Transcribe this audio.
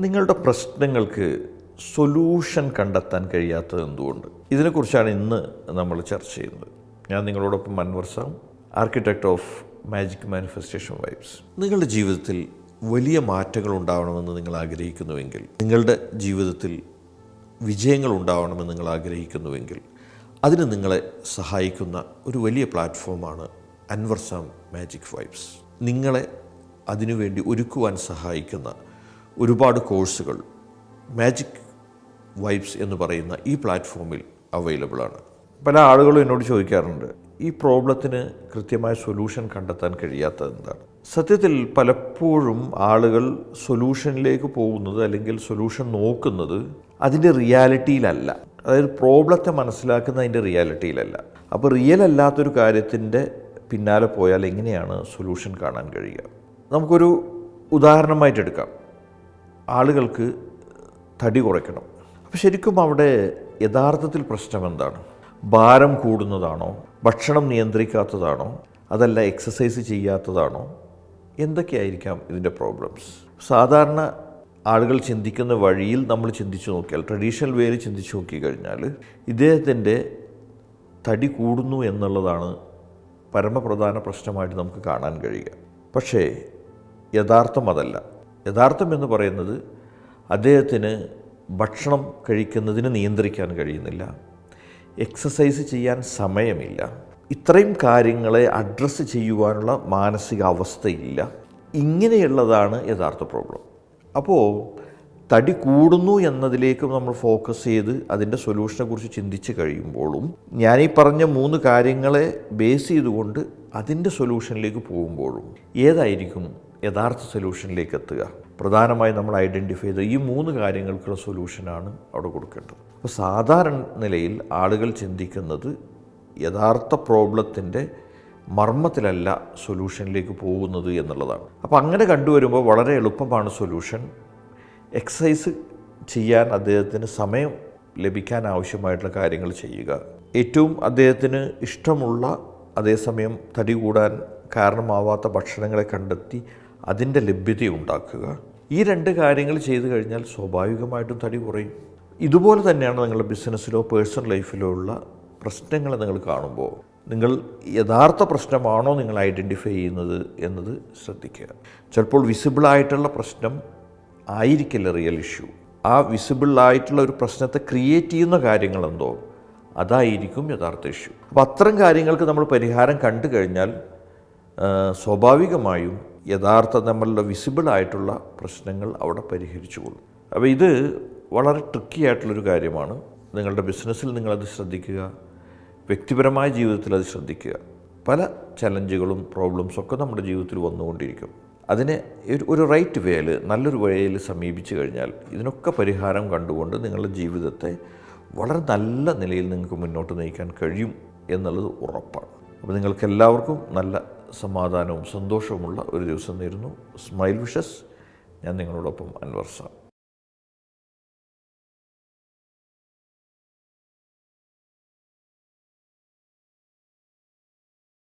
നിങ്ങളുടെ പ്രശ്നങ്ങൾക്ക് സൊല്യൂഷൻ കണ്ടെത്താൻ കഴിയാത്തത് എന്തുകൊണ്ട്? ഇതിനെക്കുറിച്ചാണ് ഇന്ന് നമ്മൾ ചർച്ച ചെയ്യുന്നത്. ഞാൻ നിങ്ങളോടൊപ്പം Anwar Sam architect of magic manifestation vibes നിങ്ങളുടെ ജീവിതത്തിൽ വലിയ മാറ്റങ്ങൾ ഉണ്ടാവണമെന്ന് നിങ്ങൾ ആഗ്രഹിക്കുന്നുവെങ്കിൽ നിങ്ങളുടെ ജീവിതത്തിൽ വിജയങ്ങൾ ഉണ്ടാവണമെന്ന് നിങ്ങൾ ആഗ്രഹിക്കുന്നുവെങ്കിൽ അതിന് നിങ്ങളെ സഹായിക്കുന്ന ഒരു വലിയ പ്ലാറ്റ്ഫോമാണ് അൻവർസാം മാജിക് വൈബ്സ് നിങ്ങളെ അതിനുവേണ്ടി ഒരുക്കുവാൻ സഹായിക്കുന്ന ഒരുപാട് കോഴ്സുകൾ. മാജിക് വൈബ്സ് എന്ന് പറയുന്ന ഈ പ്ലാറ്റ്ഫോമിൽ അവൈലബിൾ ആണ്. പല ആളുകളും എന്നോട് ചോദിക്കാറുണ്ട് ഈ പ്രോബ്ലത്തിന് കൃത്യമായ സൊല്യൂഷൻ കണ്ടെത്താൻ കഴിയാത്തത് എന്താണ്? സത്യത്തിൽ പലപ്പോഴും ആളുകൾ സൊല്യൂഷനിലേക്ക് പോകുന്നത് അല്ലെങ്കിൽ സൊല്യൂഷൻ നോക്കുന്നത് അതിന്റെ റിയാലിറ്റിയിലല്ല അതായത് പ്രോബ്ലത്തെ മനസ്സിലാക്കുന്ന അതിന്റെ റിയാലിറ്റിയിലല്ല അപ്പോൾ റിയൽ അല്ലാത്തൊരു കാര്യത്തിന്റെ പിന്നാലെ പോയാൽ എങ്ങനെയാണ് സൊല്യൂഷൻ കാണാൻ കഴിയുക? നമുക്കൊരു ഉദാഹരണമായിട്ട് എടുക്കാം ആളുകൾക്ക് തടി കുറയ്ക്കണം. അപ്പോൾ ശരിക്കും അവിടെ യഥാർത്ഥത്തിൽ പ്രശ്നം എന്താണ്? ഭാരം കൂടുന്നതാണോ? ഭക്ഷണം നിയന്ത്രിക്കാത്തതാണോ? അതല്ല എക്സസൈസ് ചെയ്യാത്തതാണോ? എന്തൊക്കെയായിരിക്കാം ഇതിന്റെ പ്രോബ്ലംസ് സാധാരണ ആളുകൾ ചിന്തിക്കുന്ന വഴിയിൽ നമ്മൾ ചിന്തിച്ചു നോക്കിയാൽ ട്രഡീഷണൽ വേയിൽ ചിന്തിച്ചു നോക്കിക്കഴിഞ്ഞാൽ ഇദ്ദേഹത്തിന്റെ തടി കൂടുന്നു എന്നുള്ളതാണ് പരമപ്രധാന പ്രശ്നമായിട്ട് നമുക്ക് കാണാൻ കഴിയുക. പക്ഷേ യഥാർത്ഥം അതല്ല. യഥാർത്ഥം എന്ന് പറയുന്നത് അദ്ദേഹത്തിന് ഭക്ഷണം കഴിക്കുന്നതിന് നിയന്ത്രിക്കാൻ കഴിയുന്നില്ല. എക്സസൈസ് ചെയ്യാൻ സമയമില്ല. ഇത്രയും കാര്യങ്ങളെ അഡ്രസ്സ് ചെയ്യുവാനുള്ള മാനസിക അവസ്ഥയില്ല ഇങ്ങനെയുള്ളതാണ് യഥാർത്ഥ പ്രോബ്ലം. അപ്പോൾ തടി കൂടുന്നു എന്നതിലേക്കും നമ്മൾ ഫോക്കസ് ചെയ്ത് അതിന്റെ സൊല്യൂഷനെ കുറിച്ച് ചിന്തിച്ച് കഴിയുമ്പോഴും ഞാനീ പറഞ്ഞ മൂന്ന് കാര്യങ്ങളെ ബേസ് ചെയ്തുകൊണ്ട് അതിന്റെ സൊല്യൂഷനിലേക്ക് പോകുമ്പോഴും ഏതായിരിക്കും യഥാർത്ഥ സൊല്യൂഷനിലേക്ക് എത്തുക. പ്രധാനമായി നമ്മൾ ഐഡന്റിഫൈ ചെയ്ത ഈ മൂന്ന് കാര്യങ്ങൾക്കുള്ള സൊല്യൂഷനാണ് അവിടെ കൊടുക്കേണ്ടത്. അപ്പോൾ സാധാരണ നിലയിൽ ആളുകൾ ചിന്തിക്കുന്നത് യഥാർത്ഥ പ്രോബ്ലത്തിന്റെ മർമ്മത്തിലല്ല സൊല്യൂഷനിലേക്ക് പോകുന്നത് എന്നുള്ളതാണ്. അപ്പോൾ അങ്ങനെ കണ്ടുവരുമ്പോൾ വളരെ എളുപ്പമാണ് സൊല്യൂഷൻ. എക്സസൈസ് ചെയ്യാൻ അദ്ദേഹത്തിന് സമയം ലഭിക്കാൻ ആവശ്യമായിട്ടുള്ള കാര്യങ്ങൾ ചെയ്യുക. ഏറ്റവും അദ്ദേഹത്തിന് ഇഷ്ടമുള്ള അതേസമയം തടി കൂടാൻ കാരണമാവാത്ത ഭക്ഷണങ്ങളെ കണ്ടെത്തി അതിന്റെ ലഭ്യത ഉണ്ടാക്കുക. ഈ രണ്ട് കാര്യങ്ങൾ ചെയ്തു കഴിഞ്ഞാൽ സ്വാഭാവികമായിട്ടും തടി കുറയും. ഇതുപോലെ തന്നെയാണ് നിങ്ങളുടെ ബിസിനസ്സിലോ പേഴ്സണൽ ലൈഫിലോ ഉള്ള പ്രശ്നങ്ങൾ നിങ്ങൾ കാണുമ്പോൾ നിങ്ങൾ യഥാർത്ഥ പ്രശ്നമാണോ നിങ്ങൾ ഐഡന്റിഫൈ ചെയ്യുന്നത് എന്നത് ശ്രദ്ധിക്കുക. ചിലപ്പോൾ വിസിബിളായിട്ടുള്ള പ്രശ്നം ആയിരിക്കില്ല റിയൽ ഇഷ്യൂ ആ വിസിബിളായിട്ടുള്ള ഒരു പ്രശ്നത്തെ ക്രിയേറ്റ് ചെയ്യുന്ന കാര്യങ്ങളെന്തോ അതായിരിക്കും യഥാർത്ഥ ഇഷ്യൂ അപ്പോൾ അത്തരം കാര്യങ്ങൾക്ക് നമ്മൾ പരിഹാരം കണ്ടു കഴിഞ്ഞാൽ സ്വാഭാവികമായും യഥാർത്ഥ നമ്മളുടെ വിസിബിളായിട്ടുള്ള പ്രശ്നങ്ങൾ അവിടെ പരിഹരിച്ചുകൊള്ളും അപ്പോൾ ഇത് വളരെ ട്രിക്കി ആയിട്ടുള്ളൊരു കാര്യമാണ്. നിങ്ങളുടെ ബിസിനസ്സിൽ നിങ്ങളത് ശ്രദ്ധിക്കുക. വ്യക്തിപരമായ ജീവിതത്തിൽ അത് ശ്രദ്ധിക്കുക. പല ചലഞ്ചുകളും പ്രോബ്ലംസും ഒക്കെ നമ്മുടെ ജീവിതത്തിൽ വന്നുകൊണ്ടിരിക്കും. അതിനെ ഒരു ഒരു റൈറ്റ് വേയിൽ നല്ലൊരു വേയിൽ സമീപിച്ചു കഴിഞ്ഞാൽ ഇതിനൊക്കെ പരിഹാരം കണ്ടുകൊണ്ട് നിങ്ങളുടെ ജീവിതത്തെ വളരെ നല്ല നിലയിൽ നിങ്ങൾക്ക് മുന്നോട്ട് നയിക്കാൻ കഴിയും എന്നുള്ളത് ഉറപ്പാണ്. അപ്പോൾ നിങ്ങൾക്ക് എല്ലാവർക്കും നല്ല സമാധാനവും സന്തോഷവുമുള്ള ഒരു ദിവസം നേരുന്നു. സ്മൈൽ വിഷസ് ഞാൻ നിങ്ങളോടൊപ്പം അൻവർ സാർ.